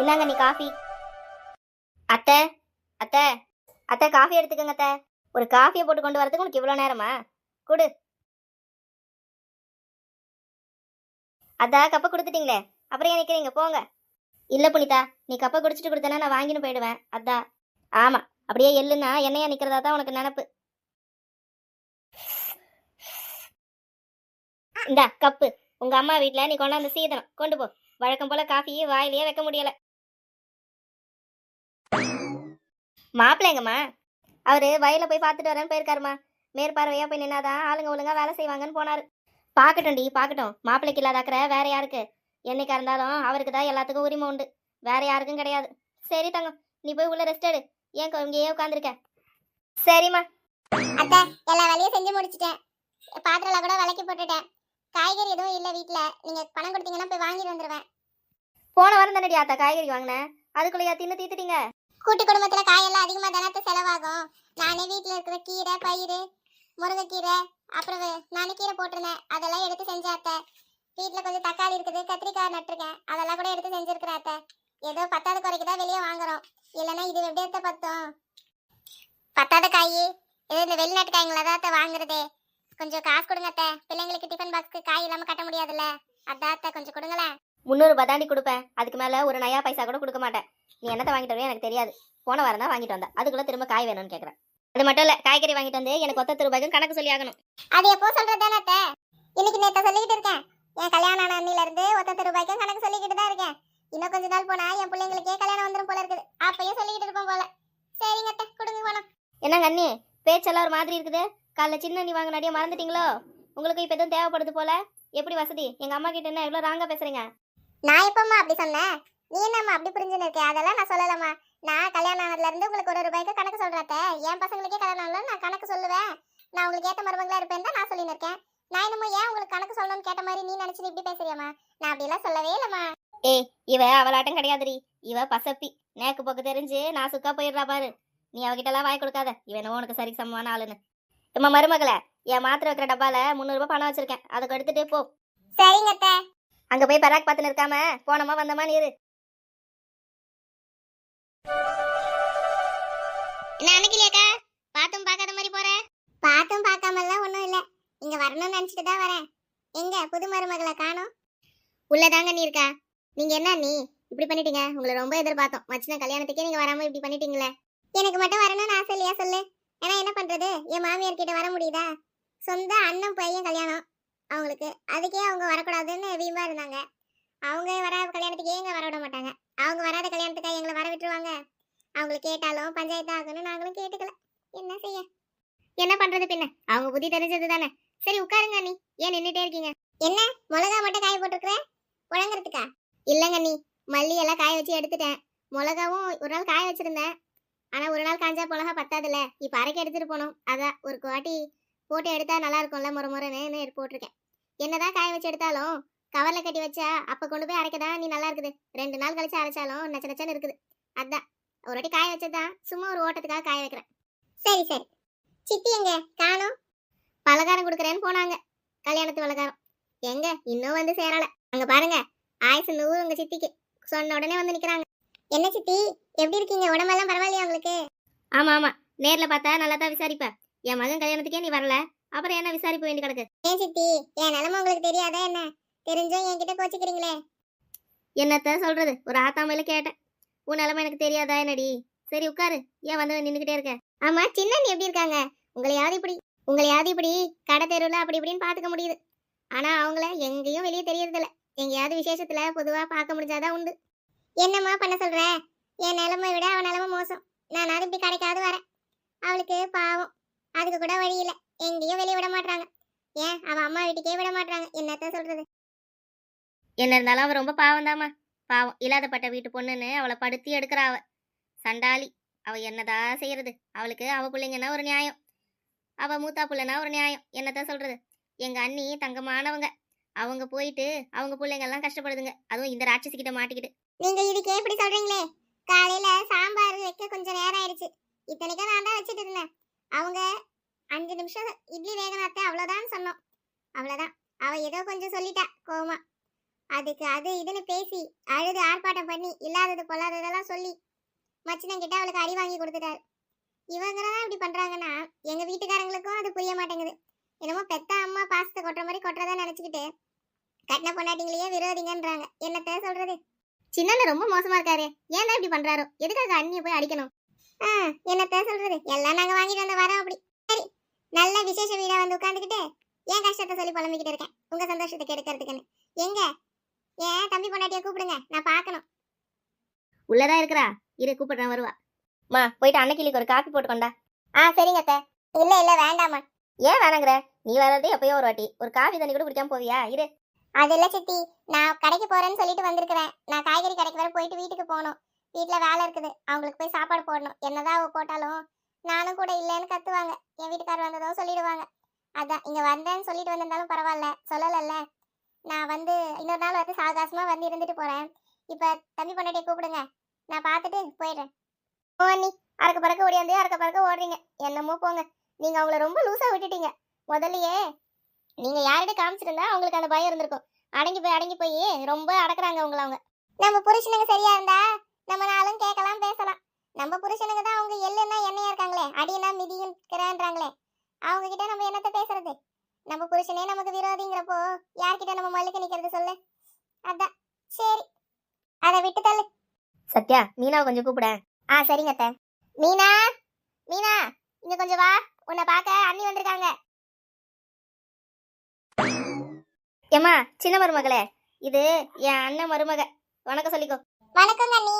இந்தாங்க நீ காஃபி அத்தை அத்தை அத்தை காஃபி எடுத்துக்கோங்க அத்தை. ஒரு காஃபியை போட்டு கொண்டு வரதுக்கு உனக்கு இவ்வளோ நேரமா? கொடு. அதான் கப்பை கொடுத்துட்டீங்களே. அப்புறம் ஏன் நிற்கிறீங்க போங்க. இல்லை புனிதா நீ கப்பை குடிச்சிட்டு கொடுத்தனா நான் வாங்கின்னு போயிடுவேன். அதான் ஆமாம் அப்படியே எள்ளுன்னா என்னையா நிற்கிறதா தான் உனக்கு நினப்பு. இந்தா கப்பு உங்க அம்மா வீட்ல நீ கொண்டாந்து சீதனம். கொண்டு போ. வழக்கம் போல காஃபியே வாயிலேயே வைக்க முடியல. மாப்பிள்ளைங்கம்மா அவரு வயல்ல போய் பார்த்துட்டு வரேன்னு போயிருக்காருமா மேற்பார்வையா போய் நின்னாதான் ஆளுங்க ஒழுங்கா வேலை செய்வாங்கன்னு போனாரு. பார்க்கட்டும்டி பார்க்கட்டும். மாப்பிள்ளைக்கு இல்லாத அக்கறை வேற யாருக்கு? என்னைக்கா இருந்தாலும் அவருக்கு தான் எல்லாத்துக்கும் உரிமை உண்டு. வேற யாருக்கும் கிடையாது. சரி தங்கம் நீ போய் உள்ள ரெஸ்ட் எடு. ஏன் இங்கேயே உட்காந்துருக்க சரிம்மா. அத்தை எல்லா வேலையும் செஞ்சு முடிச்சிட்டேன். பாத்திரம் கூட விளக்கி போட்டுட்டேன். காய்கறி எதுவும் இல்லை வீட்டில் நீங்கள் பணம் கொடுத்தீங்கன்னா போய் வாங்கிட்டு வந்துடுவேன் போன வாரம் தானடி ஆத்தா காய்கறி வாங்கினேன். அதுக்குள்ளேயா தின்னு தீத்துட்டீங்க? கூட்டு குடும்பத்தில் காயெல்லாம் அதிகமாக தினத்தை செலவாகும். நானே வீட்டில் இருக்கிற கீரை பயிறு முருங்கைக்கீரை அப்புறம் நானே கீரை போட்டிருந்தேன். அதெல்லாம் எடுத்து செஞ்ச அத்தை. வீட்டில் கொஞ்சம் தக்காளி இருக்குது கத்திரிக்காய் நட்டிருக்கேன். அதெல்லாம் கூட எடுத்து செஞ்சிருக்கிறேன் அத்தை. ஏதோ பத்தாவது குறைக்கு தான் வெளியே வாங்குறோம். இல்லைன்னா இது எப்படி எடுத்த பத்தும்? பத்தாத காய் ஏதோ இந்த வெளிநாட்டு காய்களை தான் அத்தை வாங்குறதே. கொஞ்சம் காசு கொடுங்க அத்தை. பிள்ளைங்களுக்கு டிஃபன் பாக்ஸ்க்கு காய் இல்லாமல் கட்ட முடியாதுல்ல. அதான் அத்தை கொஞ்சம் கொடுங்களேன். முந்நூறுபா தாண்டி கொடுப்பேன். அதுக்கு மேலே ஒரு நயா பைசா கூட கொடுக்க மாட்டேன். நீ என்னத்தை வாங்கிட்டு வருவே எனக்கு தெரியாது. போன வாரம் தான் வாங்கிட்டு வந்தேன். அதுக்குள்ள திரும்ப காய் வேணும்னு கேட்குறேன் அது மட்டும் இல்லை காய்கறி வாங்கிட்டு வந்து எனக்கு ஒத்த ரூபாய்க்கும் கணக்கு சொல்லி ஆகணும். அது எப்போ சொல்றது தானே இன்னைக்கு நேத்த சொல்லிக்கிட்டு இருக்கேன். என் கல்யாணம் ஆன அன்னில இருந்து ஒத்த ரூபாய்க்கும் கணக்கு சொல்லிக்கிட்டு தான் இருக்கேன். இன்னும் கொஞ்ச நாள் போனா என் பிள்ளைங்களுக்கே கல்யாணம் வந்துரும் போல இருக்குது. அப்பயும் சொல்லிக்கிட்டு இருப்போம் போல. சரிங்க அத்தை கொடுங்க பணம் என்னங்க அண்ணி பேச்செல்லாம் ஒரு மாதிரி இருக்குது. காலைல சின்ன அண்ணி வாங்கினாடியே மறந்துட்டீங்களோ? உங்களுக்கு இப்போ எதுவும் தேவைப்படுது போல? எப்படி வசதி? எங்கள் அம்மா கிட்ட என்ன இவ்வளோ ராங்கா பேசுறீங்க? நான் எப்பம்மா அப்படி சொன்னேன்? நீ என்னம்மா அப்படி புரிஞ்சுன்னு இருக்க? அதெல்லாம் நான் சொல்லலம்மா. நான் கல்யாணம் ஆனதுல இருந்து உங்களுக்கு ஒரு ரூபாய்க்கு கணக்கு சொல்றேன் என் பசங்களுக்கே கல்யாணம் ஆகல நான் கணக்கு சொல்லுவேன். நான் உங்களுக்கு ஏத்த மருமகளா இருப்பேன் தான் நான் சொல்லின்னு இருக்கேன். நான் என்னமோ ஏன் உங்களுக்கு கணக்கு சொல்லணும்னு கேட்ட மாதிரி நீ நினைச்சு இப்படி பேசுறியம்மா? நான் அப்படிலாம் சொல்லவே இல்லம்மா. ஏய் இவ அவளாட்டம் கிடையாதுடி. இவ பசப்பி. நேக்கு போக்கு தெரிஞ்சு நான் சுக்கா போயிடுறா பாரு. நீ அவகிட்ட எல்லாம் வாங்கி கொடுக்காத இவன் உனக்கு சரி சமமான ஆளுன்னு. இம்மா மருமகளே என் மாத்திரை வைக்கிற டப்பால முந்நூறுபா பணம் வச்சிருக்கேன். அதுக்கு எடுத்துட்டு போ. சரிங்க அங்க போய் பராக் பார்த்துன்னு இருக்காம போனோமா வந்தோமா நீரு என்ன அன்னைக்கிலேக்கா பார்த்தும் பார்க்காத மாதிரி போற? பார்த்தும் பார்க்காமலாம் ஒன்றும் இல்லை. இங்க வரணும்னு நினச்சிட்டு தான் வரேன். எங்க புது மருமகளை காணோம்? உள்ளதாங்க நீ இருக்கா? நீங்க என்ன நீ இப்படி பண்ணிட்டீங்க. உங்களை ரொம்ப எதிர்பார்த்தோம். மச்சின கல்யாணத்துக்கே நீங்க வராம இப்படி பண்ணிட்டீங்களே. எனக்கு மட்டும் வரணும்னு ஆசை இல்லையா சொல்லு? ஏன்னா என்ன பண்றது? என் மாமியார் கிட்ட வர முடியுதா? சொந்த அண்ணன் பையன் கல்யாணம். அவங்களுக்கு அதுக்கே அவங்க வரக்கூடாதுன்னு வீம்பா இருந்தாங்க. அவங்க வராத கல்யாணத்துக்கு ஏங்க வர விட மாட்டாங்க? அவங்க வராத கல்யாணத்துக்கு எங்களை வர விட்டுருவாங்க? அவங்களை கேட்டாலும் பஞ்சாயத்து ஆகணும் நாங்களும் கேட்டுக்கல. என்ன செய்ய? என்ன பண்றது பின்ன? அவங்க புத்தி தெரிஞ்சது தானே சரி உட்காருங்க நீ ஏன் நின்னுட்டே இருக்கீங்க? என்ன? மிளகா மட்டும் காய போட்டிருக்கிறேன் புழங்குறதுக்கா இல்லைங்க நீ மல்லி எல்லாம் காய வச்சு எடுத்துட்டேன். மிளகாவும் ஒரு நாள் காய வச்சிருந்தேன். ஆனா ஒரு நாள் காஞ்சா மிளகா பத்தாதுல்ல. இப்ப அரைக்க எடுத்துட்டு போனோம். அதான் ஒரு குவாட்டி போட்டு எடுத்தா நல்லா இருக்கும்ல முறை முறைன்னு எடுத்து போட்டிருக்கேன். என்னதான் காய வச்சு எடுத்தாலும் கவர்ல கட்டி வச்சா அப்ப கொண்டு போய் அரைக்கதா நீ நல்லா இருக்குது ரெண்டு நாள் கழிச்சு அரைச்சாலும் நச்ச நச்சன்னு இருக்குது. அதான் ஒரு வாட்டி காய வச்சதுதான் சும்மா ஒரு ஓட்டத்துக்காக காய வைக்கிறேன். சரி சரி. சித்தி எங்க? காணும் பலகாரம் கொடுக்குறேன்னு போனாங்க. கல்யாணத்து பலகாரம். எங்க? இன்னும் வந்து சேரல. அங்க பாருங்க ஆயுசு நூறு உங்க சித்திக்கு. சொன்ன உடனே வந்து நிக்கிறாங்க. என்ன சித்தி? எப்படி இருக்கீங்க? உடம்பெல்லாம் பரவாயில்லையா உங்களுக்கு? ஆமா ஆமா நேர்ல பார்த்தா நல்லா தான் விசாரிப்பேன் என் மகன் கல்யாணத்துக்கே நீ வரல. அப்புறம் என்ன விசாரிப்பு வேண்டி கிடக்கு? ஏன் சித்தி? என் நிலைமை உங்களுக்கு தெரியாதா என்ன? தெரிஞ்சும் என்கிட்ட கோச்சிக்கிறீங்களே. என்னத்த சொல்றது? ஒரு ஆத்தாமையில கேட்டேன். உன் நிலைமை எனக்கு தெரியாதா என்னடி? சரி உட்காரு. ஏன் வந்து நின்றுகிட்டே இருக்க? ஆமா சின்ன நீ எப்படி இருக்காங்க? உங்களையாவது இப்படி உங்களையாவது இப்படி கடை தெருவில் அப்படி இப்படின்னு பார்த்துக்க முடியுது. ஆனா அவங்கள எங்கேயும் வெளியே தெரியறதில்ல. எங்கேயாவது விசேஷத்துல பொதுவா பார்க்க முடிஞ்சாதான் உண்டு. என்னம்மா பண்ண சொல்ற? என் நிலைமை விட அவன் நிலைமை மோசம். நான் இப்படி கடைக்காவது வரேன். அவளுக்கு பாவம். அதுக்கு கூட வழி இல்லை. எங்கேயும் வெளியே விட மாட்டாங்க ஏன்? அவ அம்மா வீட்டுக்கே விட மாட்டாங்க என்னத்த சொல்றது? என்ன இருந்தாலும் அவ ரொம்ப பாவம் பாவம். இல்லாதப்பட்ட வீட்டு பொண்ணுன்னு அவளை படுத்தி எடுக்கிறா அவ. சண்டாளி. அவ என்னதா செய்யறது? அவளுக்கு அவ பிள்ளைங்கன்னா ஒரு நியாயம். அவ மூத்தா புள்ளனா ஒரு நியாயம். என்னத்த சொல்றது? எங்க அண்ணி தங்கமானவங்க. அவங்க போயிட்டு அவங்க பிள்ளைங்க எல்லாம் கஷ்டப்படுதுங்க. அதுவும் இந்த ராட்சசி கிட்ட மாட்டிக்கிட்டு. நீங்க இதுக்கே இப்படி சொல்றீங்களே? காலையில சாம்பார் வைக்க கொஞ்சம் நேரம் ஆயிடுச்சு. இத்தனைக்கும் நான் தான் வச்சுட்டு இருந்தேன். அவங்க அஞ்சு நிமிஷம் இட்லி வேகனாத்த அவ்வளவுதான் சொன்னோம். அவ்வளவுதான் அவ ஏதோ கொஞ்சம் சொல்லிட்டா கோமா அதுக்கு அது இதுன்னு பேசி அழுது ஆர்ப்பாட்டம் பண்ணி இல்லாதது பொல்லாததெல்லாம் சொல்லி மச்சினங்கிட்ட அவளுக்கு அடி வாங்கி கொடுத்துட்டாரு. இவங்க தான் இப்படி பண்றாங்கன்னா எங்க வீட்டுக்காரங்களுக்கும் அது புரிய மாட்டேங்குது. என்னமோ பெத்த அம்மா பாசத்தை கொட்டுற மாதிரி கொட்டுறதா நினச்சிக்கிட்டு கட்டின பொண்டாட்டிங்களையே விரோதிங்கன்றாங்க. என்னத்த சொல்றது? சின்னண்ண ரொம்ப மோசமா இருக்காரு. ஏன் இப்படி பண்றாரோ? எதுக்காக அண்ணியை போய் அடிக்கணும்? ஆ என்னத்த சொல்றது? எல்லாம் நாங்க வாங்கிட்டு வந்த வரோம் அப்படி. சரி நல்ல விசேஷ வீடா வந்து உட்காந்துக்கிட்டு ஏன் கஷ்டத்தை சொல்லி புலம்பிக்கிட்டு இருக்கேன்? உங்க சந்தோஷத்தை கெடுக்கிறதுக்குன்னு. எங்க? ஏன் தம்பி பொண்டாட்டிய கூப்பிடுங்க நான் பார்க்கணும். உள்ளதான் இருக்கிறா? இரு கூப்பிடுறேன் வருவா. மா போயிட்டு அன்னைக்கு ஒரு காப்பி போட்டு கொண்டா ஆ சரிங்க அத்தை. இல்ல இல்ல வேண்டாமா ஏன் வேணாங்கிற? நீ வர்றது எப்பயோ ஒரு வாட்டி. ஒரு காஃபி தண்ணி கூட குடிக்காம போவியா? இரு. அது இல்ல சித்தி. நான் கடைக்கு போறேன்னு சொல்லிட்டு வந்திருக்கிறேன். நான் காய்கறி கடைக்கு வர போயிட்டு வீட்டுக்கு போகணும். வீட்ல வேலை இருக்குது. அவங்களுக்கு போய் சாப்பாடு போடணும். என்னதான் அவ போட்டாலும் நானும் கூட இல்லைன்னு கத்துவாங்க. என் வீட்டுக்கார் வந்ததோ சொல்லிடுவாங்க. அதான் இங்க வந்தேன்னு சொல்லிட்டு வந்திருந்தாலும் பரவாயில்ல. சொல்லலல்ல. நான் வந்து இன்னொரு நாள் வந்து சாகாசமாக வந்து இருந்துட்டு போறேன். இப்ப தம்பி பொண்டாட்டியை கூப்பிடுங்க. நான் பார்த்துட்டு போயிடுறேன். ஓ நீ அறக்க பறக்க ஓடியாந்து அறக்க பறக்க ஓடுறீங்க. என்னமோ போங்க. நீங்க அவங்கள ரொம்ப லூசா விட்டுட்டீங்க. முதல்லயே நீங்க யார்கிட்ட காமிச்சிருந்தா அவங்களுக்கு அந்த பயம் இருந்திருக்கும். அடங்கி போய் அடங்கி போய் ரொம்ப அடக்குறாங்க உங்களை அவங்க. நம்ம புருஷனுங்க சரியா இருந்தா நம்ம நாளும் கேட்கலாம் பேசலாம். நம்ம புருஷனுங்க தான் அவங்க எள்ளுன்னா எண்ணெயா இருக்காங்களே அடினா மிதிங்கிறான்றாங்களே அவங்க கிட்ட நம்ம என்னத்த பேசுறது? நம்ம புருஷனே நமக்கு விரோதிங்கிறப்போ யார்கிட்ட நம்ம மல்லுக்கு நிக்கிறது சொல்லு? அதான் சரி. அதை விட்டு தள்ளு. சத்யா மீனாவை கொஞ்சம் கூப்பிட. ஆ சரிங்க அத்தை. மீனா மீனா இங்க கொஞ்சம் வா. உன்னை பார்க்க அண்ணி வந்திருக்காங்க. ஏம்மா சின்ன மருமகளே. இது என் அண்ணன் மருமக. வணக்கம் சொல்லிக்கோ. வணக்கம் அண்ணி.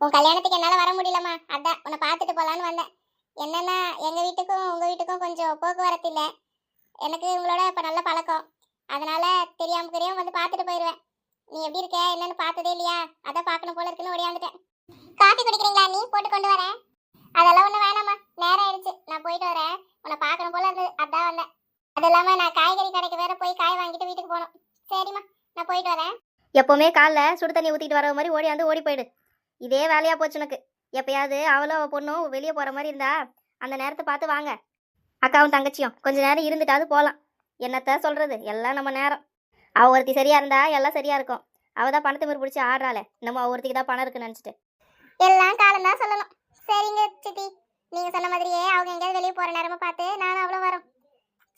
உன் கல்யாணத்துக்கு என்னால வர முடியலம்மா. அதான் உன்னை பார்த்துட்டு போலான்னு வந்தேன். என்னன்னா எங்க வீட்டுக்கும் உங்க வீட்டுக்கும் கொஞ்சம் போக்குவரத்து இல்லை. எனக்கு உங்களோட இப்ப நல்ல பழக்கம். அதனால தெரியாம தெரியாம வந்து பார்த்துட்டு போயிடுவேன் நீ எப்படி இருக்க? என்னன்னு பார்த்ததே இல்லையா? அதான் பார்க்கணும் போல இருக்குன்னு ஓடியாந்துட்டேன். காஃபி குடிக்கிறீங்களா? நீ போட்டு கொண்டு வரேன். அதெல்லாம் ஒன்றும் வேணாம்மா. நேரம் ஆயிடுச்சு. நான் போயிட்டு வரேன். உன்னை பார்க்கணும் போல இருந்தது அதான் வந்தேன். அது இல்லாம நான் காய்கறி கடைக்கு வேற போய் காய் வாங்கிட்டு வீட்டுக்கு போகணும். சரிம்மா நான் போயிட்டு வரேன். எப்போவுமே காலைல சுடு தண்ணி ஊற்றிட்டு வர மாதிரி ஓடியாந்து ஓடி போயிடு. இதே வேலையா போச்சு உனக்கு. எப்பயாவது அவளும் அவ பொண்ணும் வெளியே போற மாதிரி இருந்தா அந்த நேரத்தை பார்த்து வாங்க. அக்காவும் தங்கச்சியும் கொஞ்ச நேரம் இருந்துட்டாவது போலாம். என்னத்த சொல்றது? எல்லாம் நம்ம நேரம். அவ ஒருத்தி சரியா இருந்தா எல்லாம் சரியா இருக்கும். அவ தான் பணத்தை மீறி பிடிச்சி ஆடுறாளே. நம்ம அவ ஒருத்திக்கு தான் பணம் இருக்குன்னு நினைச்சிட்டு. எல்லாம் காலம் தான் சொல்லணும். சரிங்க சித்தி. நீங்க சொன்ன மாதிரியே அவங்க எங்கேயாவது வெளியே போற நேரமா பார்த்து நானும் அவ்வளோ வரோம்.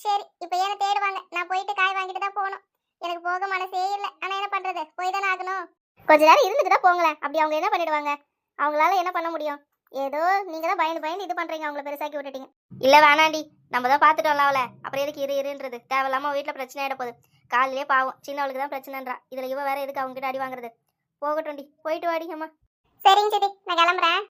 சரி இப்போ ஏன தேடுவாங்க. நான் போயிட்டு காய் வாங்கிட்டு தான் போகணும். எனக்கு போக மனசே இல்லை. ஆனா என்ன பண்றது? போய் தானே ஆகணும். கொஞ்ச நேரம் இருந்துட்டு போங்களேன் அப்படி அவங்க என்ன பண்ணிடுவாங்க? அவங்களால என்ன பண்ண முடியும்? ஏதோ நீங்க தான் பயந்து பயந்து இது பண்றீங்க அவங்கள பெருசாக்கி விட்டுட்டீங்க. இல்ல வேணாண்டி. நம்ம தான் பாத்துட்டோம்ல அவளை அப்புறம் எதுக்கு இரு இருன்றது? தேவையில்லாம வீட்டுல பிரச்சனை ஆயிட போகுது. காலையிலே பாவம். சின்னவளுக்கு தான் பிரச்சனைன்றா. இதுல இவ வேற எதுக்கு அவங்க கிட்ட அடி வாங்குறது? போகட்டும்டி. போயிட்டு வாடி அம்மா. சரிங்க சரி நான் கிளம்புறேன்.